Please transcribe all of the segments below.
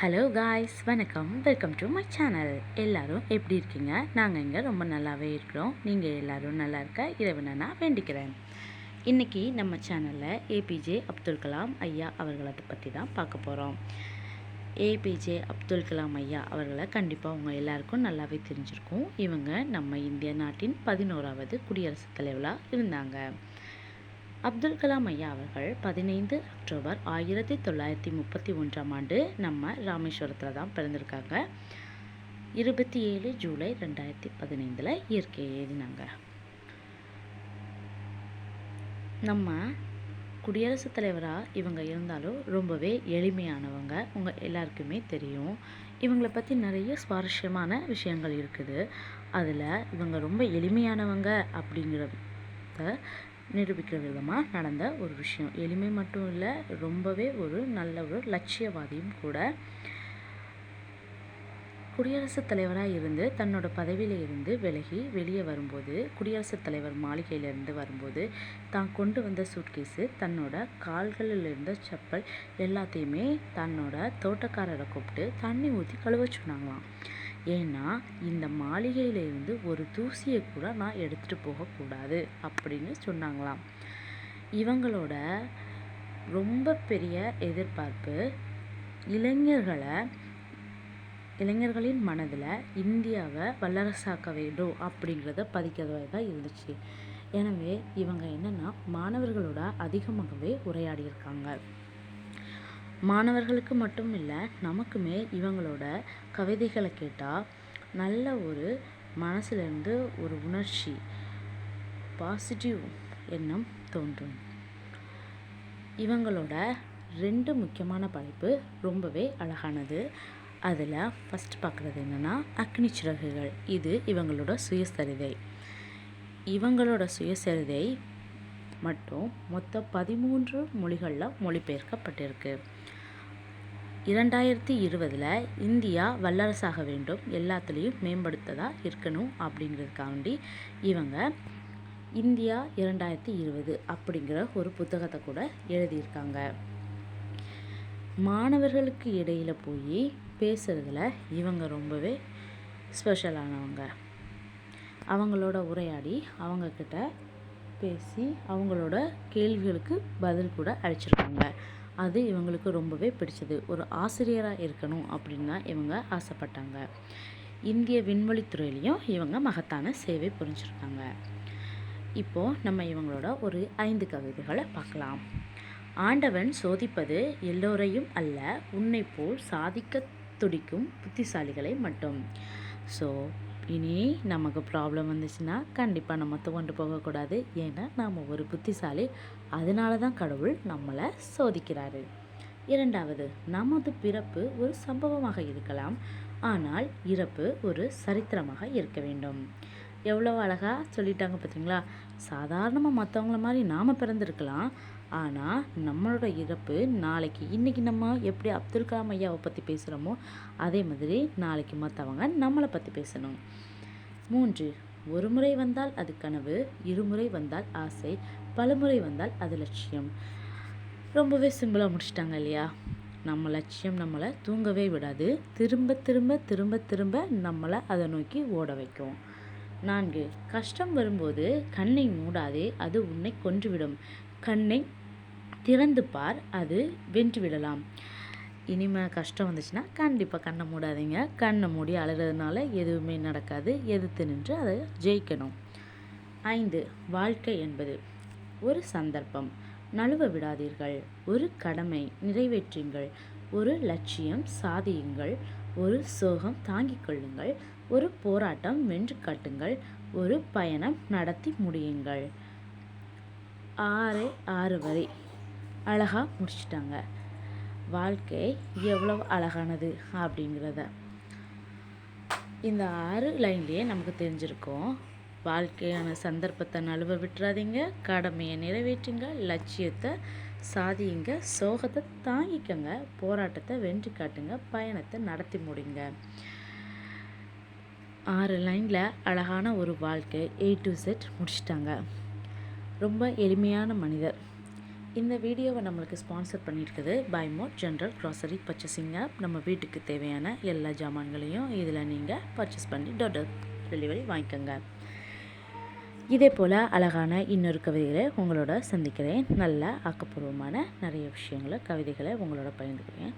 Hello guys வணக்கம். Welcome to my channel எல்லாரும் எப்படி இருக்கீங்க? நாங்கள் இங்கே ரொம்ப நல்லாவே இருக்கிறோம். நீங்கள் எல்லாரும் நல்லா இருக்க இறைவனை நான் வேண்டிக்கிறேன். இன்றைக்கி நம்ம சேனலில் ஏபிஜே அப்துல் கலாம் ஐயா அவர்களை பற்றி தான் பார்க்க போகிறோம் ஏபிஜே அப்துல் கலாம் ஐயா அவர்களை கண்டிப்பாக உங்கள் எல்லாருக்கும் நல்லாவே தெரிஞ்சிருக்கும். இவங்க நம்ம இந்திய நாட்டின் பதினோராவது குடியரசுத் தலைவராக இருந்தாங்க. அப்துல் கலாம் ஐயா அவர்கள் பதினைந்து அக்டோபர் ஆயிரத்தி தொள்ளாயிரத்தி முப்பத்தி ஒன்றாம் ஆண்டு நம்ம ராமேஸ்வரத்தில் தான் பிறந்திருக்காங்க. இருபத்தி ஏழு ஜூலை ரெண்டாயிரத்தி பதினைந்தில் இயற்கை எழுதினாங்க. நம்ம குடியரசுத் தலைவராக இவங்க இருந்தாலும் ரொம்பவே எளிமையானவங்க. உங்கள் எல்லாருக்குமே தெரியும். இவங்களை பற்றி நிறைய சுவாரஸ்யமான விஷயங்கள் இருக்குது. அதில் இவங்க ரொம்ப எளிமையானவங்க அப்படிங்கிறத நிரூபிக்கிற விதமாக நடந்த ஒரு விஷயம். எளிமை மட்டும் இல்லை ரொம்பவே ஒரு நல்ல ஒரு லட்சியவாதியும் கூட குடியரசுத் தலைவராக இருந்து தன்னோட பதவியில் இருந்து விலகி வெளியே வரும்போது குடியரசுத் தலைவர் மாளிகையிலேருந்து வரும்போது தான் கொண்டு வந்த சூட்கேஸு தன்னோட கால்களில் இருந்த செப்பல் எல்லாத்தையுமே தன்னோட தோட்டக்காரரை கூப்பிட்டு தண்ணி ஊற்றி கழுவ சொன்னாங்களாம். ஏன்னா இந்த மாளிகையில் இருந்து ஒரு தூசியை கூட நான் எடுத்துகிட்டு போகக்கூடாது அப்படின்னு சொன்னாங்களாம். இவங்களோட ரொம்ப பெரிய எதிர்பார்ப்பு இளைஞர்களை இளைஞர்களின் மனதில் இந்தியாவை வல்லரசாக்க வேண்டும் அப்படிங்கிறத பதிக்கிறதாக தான் இருந்துச்சு. எனவே இவங்க என்னென்னா மாணவர்களோட அதிகமாகவே உரையாடியிருக்காங்க. மாணவர்களுக்கு மட்டும் இல்லை நமக்குமே இவங்களோட கவிதைகளை கேட்டால் நல்ல ஒரு மனசுலேருந்து ஒரு உணர்ச்சி பாசிட்டிவ் எண்ணம் தோன்றும். இவங்களோட ரெண்டு முக்கியமான படைப்பு ரொம்பவே அழகானது. அதில் ஃபஸ்ட் பார்க்குறது என்னென்னா அக்னி சிறகுகள். இது இவங்களோட சுயசரிதை. இவங்களோட சுயசரிதை மட்டும் மொத்தம் பதிமூன்று மொழிகளில் மொழிபெயர்க்கப்பட்டிருக்கு. இரண்டாயிரத்தி இருபதில் இந்தியா வல்லரசாக வேண்டும் எல்லாத்துலேயும் மேம்படுத்ததாக இருக்கணும் அப்படிங்கிறதுக்காண்டி இவங்க இந்தியா இரண்டாயிரத்தி இருபது அப்படிங்கிற ஒரு புத்தகத்தை கூட எழுதியிருக்காங்க. மாணவர்களுக்கு இடையில் போய் பேசுகிறதுல இவங்க ரொம்பவே ஸ்பெஷலானவங்க. அவங்களோட உரையாடி அவங்கக்கிட்ட பேசி அவங்களோட கேள்விகளுக்கு பதில் கூட அளிச்சிருக்காங்க. அது இவங்களுக்கு ரொம்பவே பிடிச்சது. ஒரு ஆசிரியராக இருக்கணும் அப்படின்னு தான் இவங்க ஆசைப்பட்டாங்க. இந்திய விண்வெளித்துறையிலையும் இவங்க மகத்தான சேவை புரிஞ்சுருக்காங்க. இப்போது நம்ம இவங்களோட ஒரு ஐந்து கவிதைகளை பார்க்கலாம். ஆண்டவன் சோதிப்பது எல்லோரையும் அல்ல உன்னை போல் சாதிக்க துடிக்கும் புத்திசாலிகளை மட்டும். ஸோ இனி நமக்கு ப்ராப்ளம் வந்துச்சுன்னா கண்டிப்பாக நம்ம துவண்டு போகக்கூடாது ஏன்னா நாம் ஒரு புத்திசாலி. அதனால தான் கடவுள் நம்மளை சோதிக்கிறாரு. இரண்டாவது நமது பிறப்பு ஒரு சம்பவமாக இருக்கலாம். ஆனால் இறப்பு ஒரு சரித்திரமாக இருக்க வேண்டும். எவ்வளோ அழகாக சொல்லிட்டாங்க பார்த்தீங்களா சாதாரணமாக மற்றவங்கள மாதிரி நாம் பிறந்திருக்கலாம். ஆனால் நம்மளோட இறப்பு நாளைக்கு இன்றைக்கி நம்ம எப்படி அப்துல் கலாம் ஐயாவை பற்றி பேசுகிறோமோ அதே மாதிரி நாளைக்கு மற்றவங்க நம்மளை பற்றி பேசணும். மூன்று ஒரு முறை வந்தால் அது கனவு இருமுறை வந்தால் ஆசை பலமுறை வந்தால் அது லட்சியம். ரொம்பவே சிம்பிளாக முடிச்சிட்டாங்க இல்லையா? நம்ம லட்சியம் நம்மளை தூங்கவே விடாது திரும்ப திரும்ப திரும்ப திரும்ப நம்மளை அதை நோக்கி ஓட வைக்கும். நான்கு கஷ்டம் வரும்போது கண்ணை மூடாதே அது உன்னை கொன்றுவிடும். கண்ணை திறந்து பார் அது வென்று விடலாம். இனிமேல் கஷ்டம் வந்துச்சுன்னா கண்டிப்பாக கண்ணை மூடாதீங்க. கண்ணை மூடி அழுகிறதுனால எதுவுமே நடக்காது. எதிர்த்து நின்று அதை ஜெயிக்கணும். ஐந்து வாழ்க்கை என்பது ஒரு சந்தர்ப்பம். நழுவ விடாதீர்கள். ஒரு கடமை நிறைவேற்றுங்கள். ஒரு லட்சியம் சாதியுங்கள். ஒரு சோகம் தாங்கிக் கொள்ளுங்கள். ஒரு போராட்டம் வென்று காட்டுங்கள். ஒரு பயணம் நடத்தி முடியுங்கள். ஆறு ஆறு வரை. அழகாக முடிச்சிட்டாங்க. வாழ்க்கை எவ்வளோ அழகானது அப்படிங்கிறத. இந்த ஆறு லைன்லேயே நமக்கு தெரிஞ்சிருக்கும். வாழ்க்கையான சந்தர்ப்பத்தை நழுவ விட்டுறாதீங்க. கடமையை நிறைவேற்றுங்க. லட்சியத்தை சாதியுங்க. சோகத்தை தாங்கிக்கங்க. போராட்டத்தை வென்று காட்டுங்க. பயணத்தை நடத்தி முடிங்க. ஆறு லைனில் அழகான ஒரு வாழ்க்கை ஏ டு செட் முடிச்சிட்டாங்க. ரொம்ப எளிமையான மனிதர். இந்த வீடியோவை நம்மளுக்கு ஸ்பான்சர் பண்ணியிருக்குது பைமோட் ஜென்ரல் க்ராசரி பர்ச்சேசிங் ஆப் நம்ம வீட்டுக்கு தேவையான எல்லா ஜாமான்களையும் இதில் நீங்கள் பர்ச்சேஸ் பண்ணி டோர் டெலிவரி வாங்கிக்கோங்க. இதே போல் அழகான இன்னொரு கவிதைகளை உங்களோட சந்திக்கிறேன். நல்ல ஆக்கப்பூர்வமான நிறைய விஷயங்களை கவிதைகளை உங்களோட பகிர்ந்துக்கிறேன்.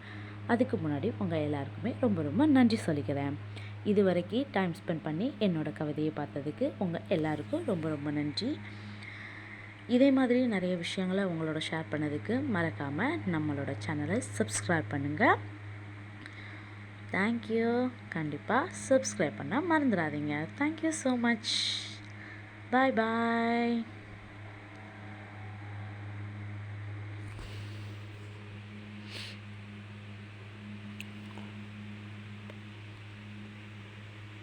அதுக்கு முன்னாடி உங்கள் எல்லாருக்குமே ரொம்ப ரொம்ப நன்றி சொல்லிக்கிறேன். இது வரைக்கும் டைம் ஸ்பெண்ட் பண்ணி என்னோடய கவிதையை பார்த்ததுக்கு உங்கள் எல்லாருக்கும் ரொம்ப ரொம்ப நன்றி. இதே மாதிரி நிறைய விஷயங்களை உங்களோட ஷேர் பண்ணதுக்கு மறக்காமல் நம்மளோட சேனலை சப்ஸ்கிரைப் பண்ணுங்கள் தேங்க்யூ கண்டிப்பாக சப்ஸ்கிரைப் பண்ண மறந்துடாதீங்க. Thank you so much bye bye